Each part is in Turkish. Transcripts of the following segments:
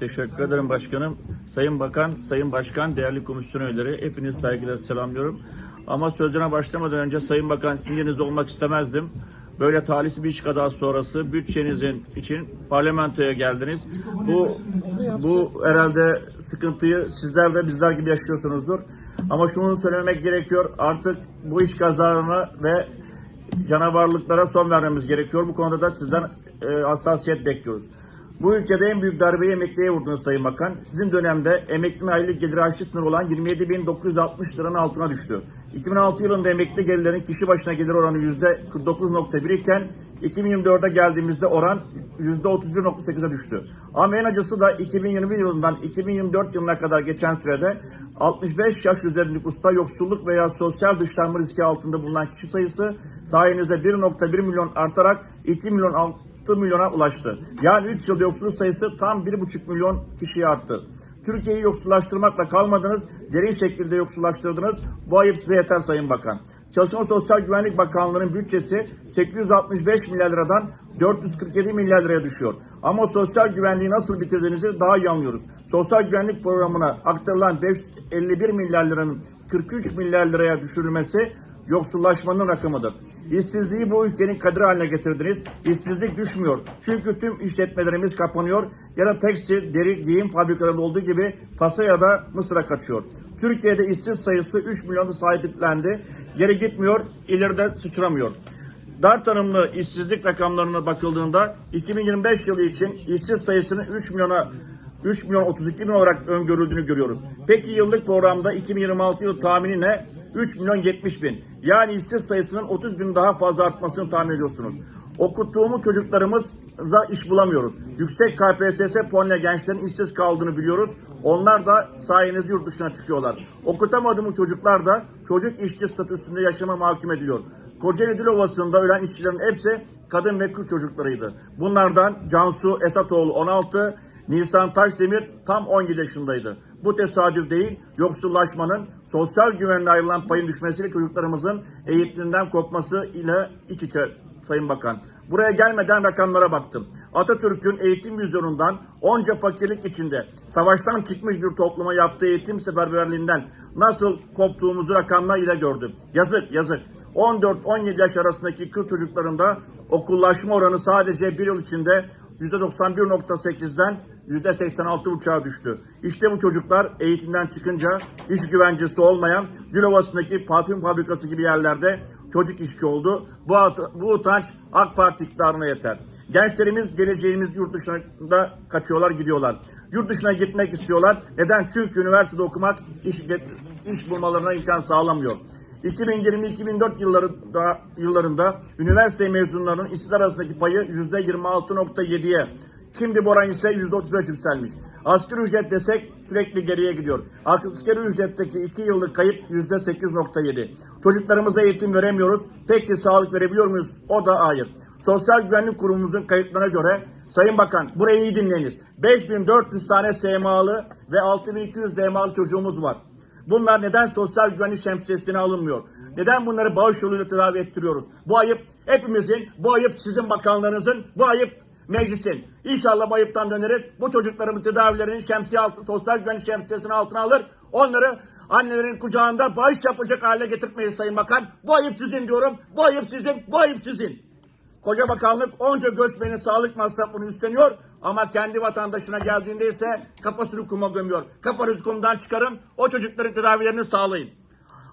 Teşekkür ederim başkanım. Sayın Bakan, Sayın Başkan, değerli komisyon üyeleri hepiniz saygıyla selamlıyorum. Ama sözlerine başlamadan önce Sayın Bakan sizin yerinizde olmak istemezdim. Böyle talihsiz bir iş kazası sonrası bütçenizin için parlamentoya geldiniz. Bu bu herhalde sıkıntıyı sizler de bizler gibi yaşıyorsunuzdur. Ama şunu söylemek gerekiyor. Artık bu iş kazalarına ve canavarlıklara son vermemiz gerekiyor. Bu konuda da sizden e, hassasiyet bekliyoruz. Bu ülkede en büyük darbeyi emekliye vurdunuz Sayın Bakan. Sizin dönemde emeklinin aylık gelir harçlı sınırı olan 27.960 liranın altına düştü. 2006 yılında emekli gelirlerin kişi başına gelir oranı %49.1 iken 2024'e geldiğimizde oran %31.8'e düştü. Ama en acısı da 2020 yılından 2024 yılına kadar geçen sürede 65 yaş üzerindeki nüfusta yoksulluk veya sosyal dışlanma riski altında bulunan kişi sayısı sayenizde 1.1 milyon artarak 2 milyon 6 milyona ulaştı. Yani 3 yılda yoksulluk sayısı tam 1,5 milyon kişiye arttı. Türkiye'yi yoksullaştırmakla kalmadınız, derin şekilde yoksullaştırdınız. Bu ayıp size yeter Sayın Bakan. Çalışma Sosyal Güvenlik Bakanlığı'nın bütçesi 865 milyar liradan 447 milyar liraya düşüyor. Ama sosyal güvenliği nasıl bitirdiğinizi daha iyi anlıyoruz. Sosyal güvenlik programına aktarılan 551 milyar liranın 43 milyar liraya düşürülmesi yoksullaşmanın rakamıdır. İşsizliği bu ülkenin kadir haline getirdiniz. İşsizlik düşmüyor. Çünkü tüm işletmelerimiz kapanıyor ya da tekstil, deri, giyim fabrikalarında olduğu gibi Fas'a ya da Mısır'a kaçıyor. Türkiye'de işsiz sayısı 3 milyonu sahiplendi. Geri gitmiyor, ileride sıçramıyor. Dar tanımlı işsizlik rakamlarına bakıldığında 2025 yılı için işsiz sayısının 3 milyona 3 milyon 32 bin olarak öngörüldüğünü görüyoruz. Peki yıllık programda 2026 yılı tahmini ne? 3 milyon 70 bin. Yani işsiz sayısının 30 bin daha fazla artmasını tahmin ediyorsunuz. Okuttuğumuz çocuklarımıza iş bulamıyoruz. Yüksek KPSS puanıyla gençlerin işsiz kaldığını biliyoruz. Onlar da sayenizde yurt dışına çıkıyorlar. Okutamadığımız çocuklar da çocuk işçi statüsünde yaşama mahkum ediliyor. Kocaeli Dil ölen işçilerin hepsi kadın ve kız çocuklarıydı. Bunlardan Cansu Esatoğlu 16, Nisan Taşdemir tam 17 yaşındaydı. Bu tesadüf değil, yoksullaşmanın sosyal güvenle ayrılan payın düşmesiyle çocuklarımızın eğitiminden kopması ile iç içe Sayın Bakan. Buraya gelmeden rakamlara baktım. Atatürk'ün eğitim vizyonundan onca fakirlik içinde savaştan çıkmış bir topluma yaptığı eğitim seferberliğinden nasıl koptuğumuzu rakamlar ile gördüm. Yazık yazık. 14-17 yaş arasındaki kız çocuklarında okullaşma oranı sadece bir yıl içinde %91.8'den %86.5'a düştü. İşte bu çocuklar eğitimden çıkınca iş güvencesi olmayan Gülovası'ndaki parfüm fabrikası gibi yerlerde çocuk işçi oldu. Bu, bu utanç AK Parti iktidarına yeter. Gençlerimiz geleceğimiz yurt dışına kaçıyorlar gidiyorlar. Yurt dışına gitmek istiyorlar. Neden? Çünkü üniversitede okumak iş, iş bulmalarına imkan sağlamıyor. 2020-2004 yıllarında, yıllarında üniversite mezunlarının işsiz arasındaki payı %26.7'ye, şimdi bu oran ise %35 yükselmiş. Asgari ücret desek sürekli geriye gidiyor. Asgari ücretteki 2 yıllık kayıp %8.7. Çocuklarımıza eğitim veremiyoruz. Peki sağlık verebiliyor muyuz? O da hayır. Sosyal Güvenlik Kurumumuzun kayıtlarına göre Sayın Bakan burayı iyi dinleyiniz. 5400 tane SMA'lı ve 6200 DMA'lı çocuğumuz var. Bunlar neden sosyal güvenlik şemsiyesine alınmıyor? Neden bunları bağış yoluyla tedavi ettiriyoruz? Bu ayıp hepimizin, bu ayıp sizin bakanlarınızın, bu ayıp meclisin. İnşallah bu ayıptan döneriz. Bu çocuklarımız tedavilerini şemsiye altı, sosyal güvenlik şemsiyesine altına alır. Onları annelerin kucağında bağış yapacak hale getirtmeyiz Sayın Bakan. Bu ayıp sizin diyorum. Bu ayıp sizin, bu ayıp sizin. Koca bakanlık onca göçmenin sağlık masrafını üstleniyor ama kendi vatandaşına geldiğinde ise kafasını kuma gömüyor. Kafanızı kumdan çıkarın, o çocukların tedavilerini sağlayın.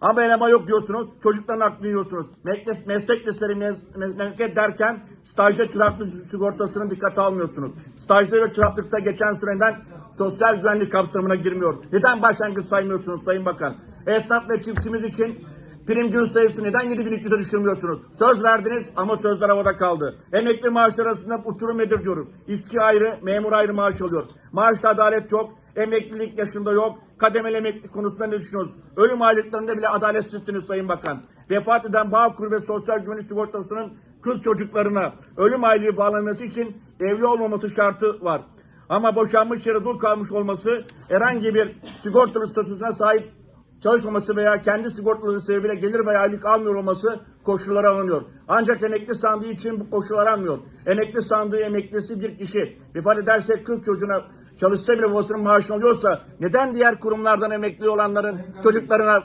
Ama elema yok diyorsunuz, çocukların aklını yiyorsunuz. Meslek, meslek listeleri memleket derken stajda çıraklık sigortasını dikkate almıyorsunuz. Stajda ve çıraklıkta geçen süreden sosyal güvenlik kapsamına girmiyor. Neden başlangıç saymıyorsunuz Sayın Bakan? Esnaf ve çiftçimiz için Prim gün sayısı neden 7300'e düşürmüyorsunuz? Söz verdiniz ama sözler havada kaldı. Emekli maaşları arasında uçurum nedir diyoruz. İşçi ayrı, memur ayrı maaş alıyor. Maaşta adalet yok, emeklilik yaşında yok. Kademeli emekli konusunda ne düşünüyorsunuz? Ölüm aylıklarında bile adaletsizsiniz Sayın Bakan. Vefat eden Bağkur ve Sosyal Güvenlik Sigortası'nın kız çocuklarına ölüm aylığı bağlanması için evli olmaması şartı var. Ama boşanmış yere dul kalmış olması herhangi bir sigortalı statüsüne sahip çalışmaması veya kendi sigortaları sebebiyle gelir veya aylık almıyor olması koşullara alınıyor. Ancak emekli sandığı için bu koşullar almıyor. Emekli sandığı emeklisi bir kişi vefat ederse kız çocuğuna çalışsa bile babasının maaşını alıyorsa neden diğer kurumlardan emekli olanların çocuklarına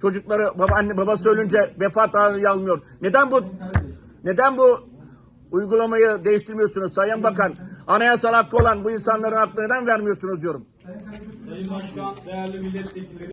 çocukları baba anne babası ölünce vefat tarihi almıyor? Neden bu neden bu uygulamayı değiştirmiyorsunuz Sayın Bakan? Anayasal hakkı olan bu insanların hakkını neden vermiyorsunuz diyorum. Sayın Başkan, değerli milletvekilleri.